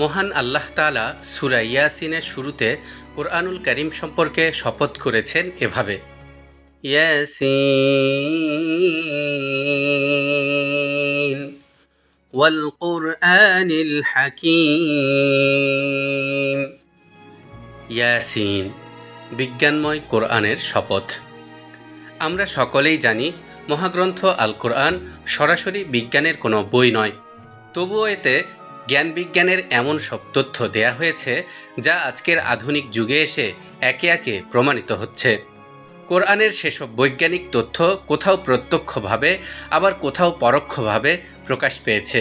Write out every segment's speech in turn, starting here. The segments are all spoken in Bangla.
মহান আল্লাহ তালা সুরা ইয়াসিনের শুরুতে কোরআনুল করিম সম্পর্কে শপথ করেছেন এভাবে। ইয়াসিন, ওয়াল কুরআনিল হাকিম। ইয়াসিন, বিজ্ঞানময় কোরআনের শপথ। আমরা সকলেই জানি, মহাগ্রন্থ আল কোরআন সরাসরি বিজ্ঞানের কোনো বই নয়। তবুও এতে জ্ঞান বিজ্ঞানের এমন সব তথ্য দেয়া হয়েছে যা আজকের আধুনিক যুগে এসে একে একে প্রমাণিত হচ্ছে। কোরআনের সেসব বৈজ্ঞানিক তথ্য কোথাও প্রত্যক্ষভাবে, আবার কোথাও পরোক্ষভাবে প্রকাশ পেয়েছে।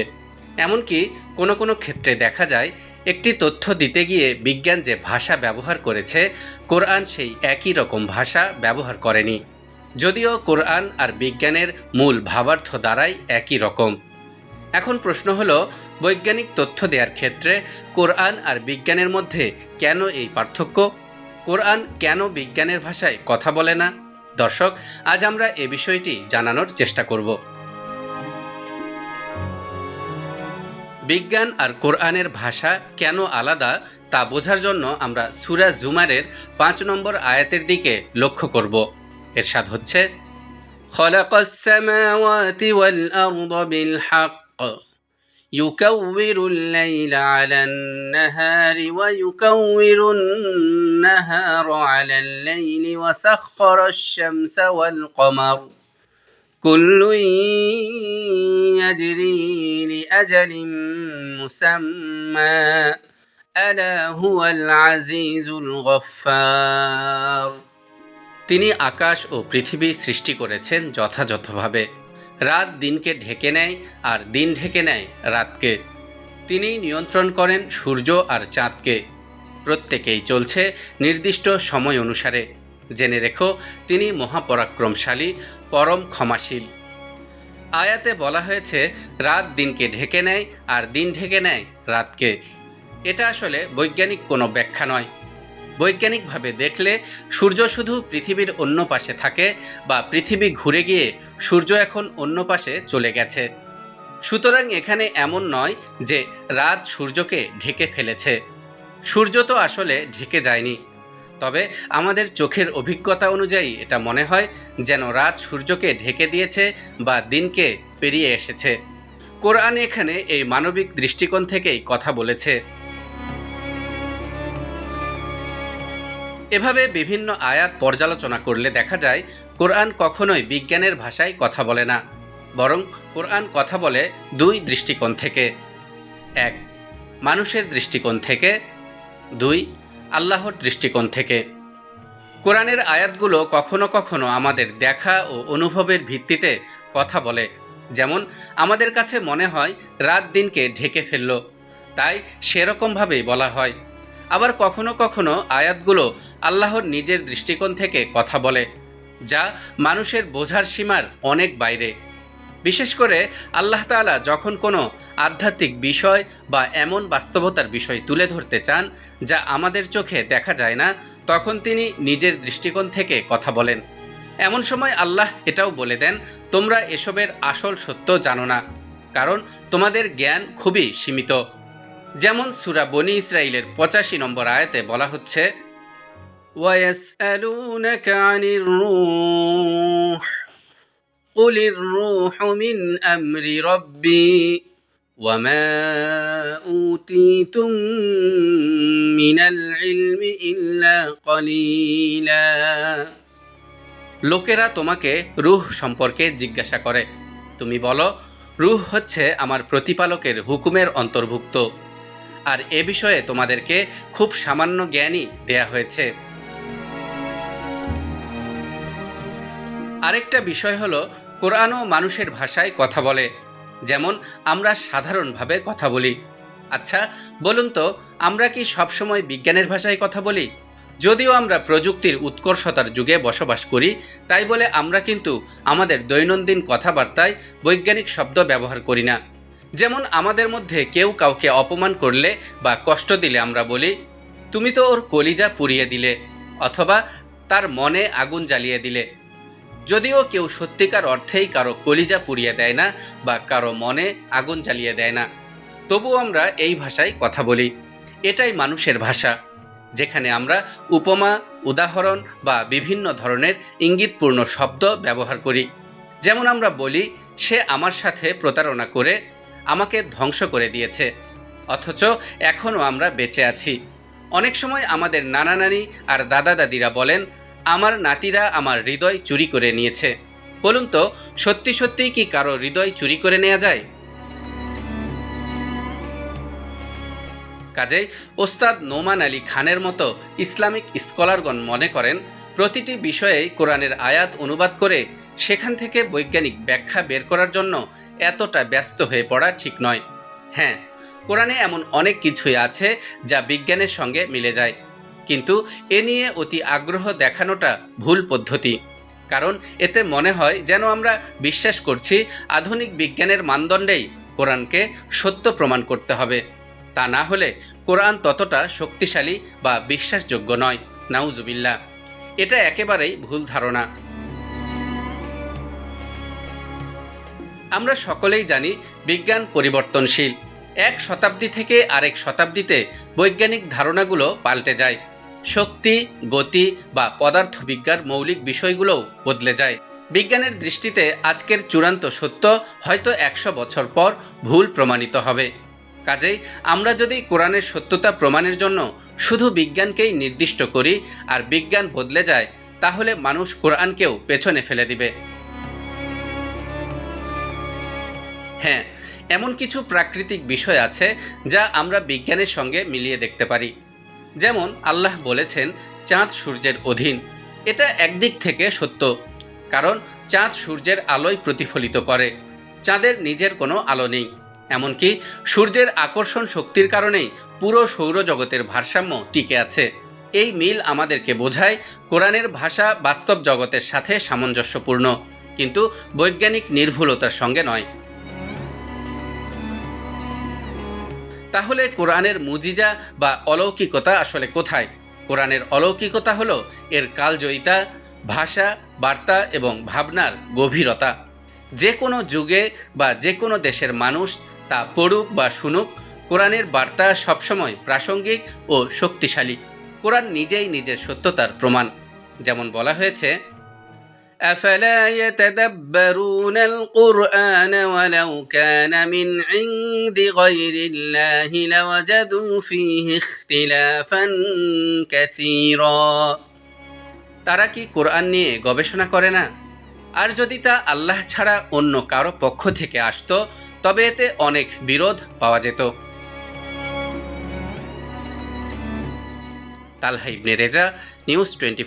এমনকি কোনো কোনো ক্ষেত্রে দেখা যায়, একটি তথ্য দিতে গিয়ে বিজ্ঞান যে ভাষা ব্যবহার করেছে, কোরআন সেই একই রকম ভাষা ব্যবহার করেনি। যদিও কোরআন আর বিজ্ঞানের মূল ভাবার্থ দ্বারাই একই রকম। এখন প্রশ্ন হলো বৈজ্ঞানিক তথ্য দেওয়ার ক্ষেত্রে কোরআন আর বিজ্ঞানের মধ্যে কেন এই পার্থক্য? কোরআন কেন বিজ্ঞানের ভাষায় কথা বলে না? দর্শক, আজ আমরা এ বিষয়টি জানানোর চেষ্টা করব। বিজ্ঞান আর কোরআনের ভাষা কেন আলাদা তা বোঝার জন্য আমরা সুরা জুমারের পাঁচ নম্বর আয়াতের দিকে লক্ষ্য করব। এরশাদ হচ্ছে, খলাকাস ওয়াল আরদ বিল হক। يكور الليل على النهار ويكور النهار على الليل وسخر الشمس والقمر كل يجري لأجل مسمى ألا هو العزيز الغفار তিনি আকাশ ও পৃথিবী সৃষ্টি করেছেন যথাযথভাবে রাত দিনকে ঢেকে নেয় আর দিন ঢেকে নেয় রাতকে। তিনি নিয়ন্ত্রণ করেন সূর্য আর চাঁদকে। প্রত্যেকেই চলছে নির্দিষ্ট সময় অনুসারে। জেনে রেখো, তিনি মহাপরাক্রমশালী, পরম ক্ষমাশীল। আয়াতে বলা হয়েছে, রাত দিনকে ঢেকে নেয় আর দিন ঢেকে নেয় রাতকে। এটা আসলে বৈজ্ঞানিক কোনো ব্যাখ্যা নয়। বৈজ্ঞানিকভাবে দেখলে সূর্য শুধু পৃথিবীর অন্য পাশে থাকে বা পৃথিবী ঘুরে গিয়ে সূর্য এখন অন্য পাশে চলে গেছে। সুতরাং এখানে এমন নয় যে রাত সূর্যকে ঢেকে ফেলেছে। সূর্য তো আসলে ঢেকে যায়নি। তবে আমাদের চোখের অভিজ্ঞতা অনুযায়ী এটা মনে হয় যেন রাত সূর্যকে ঢেকে দিয়েছে বা দিনকে পেরিয়ে এসেছে। কোরআন এখানে এই মানবিক দৃষ্টিকোণ থেকেই কথা বলেছে। এভাবে বিভিন্ন আয়াত পর্যালোচনা করলে দেখা যায়, কোরআন কখনোই বিজ্ঞানের ভাষায় কথা বলে না, বরং কোরআন কথা বলে দুই দৃষ্টিকোণ থেকে। এক, মানুষের দৃষ্টিকোণ থেকে। দুই, আল্লাহর দৃষ্টিকোণ থেকে। কোরআনের আয়াতগুলো কখনো কখনো আমাদের দেখা ও অনুভবের ভিত্তিতে কথা বলে, যেমন, আমাদের কাছে মনে হয় রাত দিনকে ঢেকে ফেলল, তাই সেরকমভাবেই বলা হয়। আবার কখনো কখনো আয়াতগুলো আল্লাহর নিজের দৃষ্টিকোণ থেকে কথা বলে, যা মানুষের বোঝার সীমার অনেক বাইরে। বিশেষ করে আল্লাহ তাআলা যখন কোনো আধ্যাত্মিক বিষয় বা এমন বাস্তবতার বিষয় তুলে ধরতে চান, যা আমাদের চোখে দেখা যায় না, তখন তিনি নিজের দৃষ্টিকোণ থেকে কথা বলেন। এমন সময় আল্লাহ এটাও বলে দেন, তোমরা এসবের আসল সত্য জানো না, কারণ তোমাদের জ্ঞান খুবই সীমিত। যেমন সুরা বনি ইসরাইলের পঁচাশি নম্বর আয়াতে বলা হচ্ছে ويسألونك عن الروح قل الروح من أمر ربي وما أوتيتم من العلم إلا قليلا লোকেরা তোমাকে রুহ সম্পর্কে জিজ্ঞাসা করে তুমি বলো রুহ হচ্ছে আমার প্রতিপালকের হুকুমের অন্তর্ভুক্ত আর এ বিষয়ে তোমাদেরকে খুব সামান্য জ্ঞানই দেয়া হয়েছে। আরেকটা বিষয় হলো, কোরআনও মানুষের ভাষায় কথা বলে, যেমন আমরা সাধারণভাবে কথা বলি। আচ্ছা বলুন তো, আমরা কি সবসময় বিজ্ঞানের ভাষায় কথা বলি? যদিও আমরা প্রযুক্তির উৎকর্ষতার যুগে বসবাস করি, তাই বলে আমরা কিন্তু আমাদের দৈনন্দিন কথাবার্তায় বৈজ্ঞানিক শব্দ ব্যবহার করি না। যেমন আমাদের মধ্যে কেউ কাউকে অপমান করলে বা কষ্ট দিলে আমরা বলি, তুমি তো ওর কলিজা পুড়িয়ে দিলে অথবা তার মনে আগুন জ্বালিয়ে দিলে। যদিও কেউ সত্যিকার অর্থেই কারও কলিজা পুড়িয়ে দেয় না বা কারও মনে আগুন জ্বালিয়ে দেয় না। তবু আমরা এই ভাষায় কথা বলি। এটাই মানুষের ভাষা, যেখানে আমরা উপমা, উদাহরণ বা বিভিন্ন ধরনের ইঙ্গিতপূর্ণ শব্দ ব্যবহার করি। যেমন আমরা বলি, সে আমার সাথে প্রতারণা করে আমাকে ধ্বংস করে দিয়েছে। অথচ এখনও আমরা বেঁচে আছি। অনেক সময় আমাদের নানা নানি আর দাদা দাদিরা বলেন, আমার নাতিরা আমার হৃদয় চুরি করে নিয়েছে। বলুন তো, সত্যি সত্যিই কি কারও হৃদয় চুরি করে নেওয়া যায়? কাজেই ওস্তাদ নোমান আলী খানের মতো ইসলামিক স্কলারগণ মনে করেন, প্রতিটি বিষয়েই কোরআনের আয়াত অনুবাদ করে সেখান থেকে বৈজ্ঞানিক ব্যাখ্যা বের করার জন্য এতটা ব্যস্ত হয়ে পড়া ঠিক নয়। হ্যাঁ কোরআনে এমন অনেক কিছুই আছে যা বিজ্ঞানের সঙ্গে মিলে যায়। কিন্তু এ নিয়ে অতি আগ্রহ দেখানোটা ভুল পদ্ধতি। কারণ এতে মনে হয় যেন আমরা বিশ্বাস করছি আধুনিক বিজ্ঞানের মানদণ্ডেই কোরআনকে সত্য প্রমাণ করতে হবে। তা না হলে কোরআন ততটা শক্তিশালী বা বিশ্বাসযোগ্য নয়। নাউজুবিল্লা এটা একেবারেই ভুল ধারণা। আমরা সকলেই জানি বিজ্ঞান পরিবর্তনশীল। এক শতাব্দী থেকে আরেক শতাব্দীতে বৈজ্ঞানিক ধারণাগুলো পাল্টে যায়। শক্তি, গতি বা পদার্থবিজ্ঞার মৌলিক বিষয়গুলোও বদলে যায়। বিজ্ঞানের দৃষ্টিতে আজকের চূড়ান্ত সত্য হয়তো একশো বছর পর ভুল প্রমাণিত হবে। কাজেই আমরা যদি কোরআনের সত্যতা প্রমাণের জন্য শুধু বিজ্ঞানকেই নির্দিষ্ট করি আর বিজ্ঞান বদলে যায়, তাহলে মানুষ কোরআনকেও পেছনে ফেলে দিবে। হ্যাঁ এমন কিছু প্রাকৃতিক বিষয় আছে যা আমরা বিজ্ঞানের সঙ্গে মিলিয়ে দেখতে পারি। যেমন আল্লাহ বলেছেন, চাঁদ সূর্যের অধীন। এটা একদিক থেকে সত্য, কারণ চাঁদ সূর্যের আলোয় প্রতিফলিত করে। চাঁদের নিজের কোনো আলো নেই, এমনকি সূর্যের আকর্ষণ শক্তির কারণেই পুরো সৌরজগতের ভারসাম্য টিকে আছে। এই মিল আমাদেরকে বোঝায় কোরআনের ভাষা বাস্তব জগতের সাথে সামঞ্জস্যপূর্ণ, কিন্তু বৈজ্ঞানিক নির্ভুলতার সঙ্গে নয়। তাহলে কোরআনের মুজিজা বা অলৌকিকতা আসলে কোথায়? কোরআনের অলৌকিকতা হলো এর কালজয়িতা, ভাষা, বার্তা এবং ভাবনার গভীরতা। যে কোনো যুগে বা যে কোনো দেশের মানুষ তা পড়ুক বা শুনুক, কোরআনের বার্তা সবসময় প্রাসঙ্গিক ও শক্তিশালী। কোরআন নিজেই নিজের সত্যতার প্রমাণ। যেমন বলা হয়েছে أفلا يتدبرون القرآن ولو كان من عند غير الله لوجدوا فيه اختلافا كثيرا তারা কি কোরআন নিয়ে গবেষণা করে না আর যদি তা আল্লাহ ছাড়া অন্য কারো পক্ষ থেকে আসতো তবে এতে অনেক বিরোধ পাওয়া যেত তালহা ইবনে রেজা নিউজ টোয়েন্টি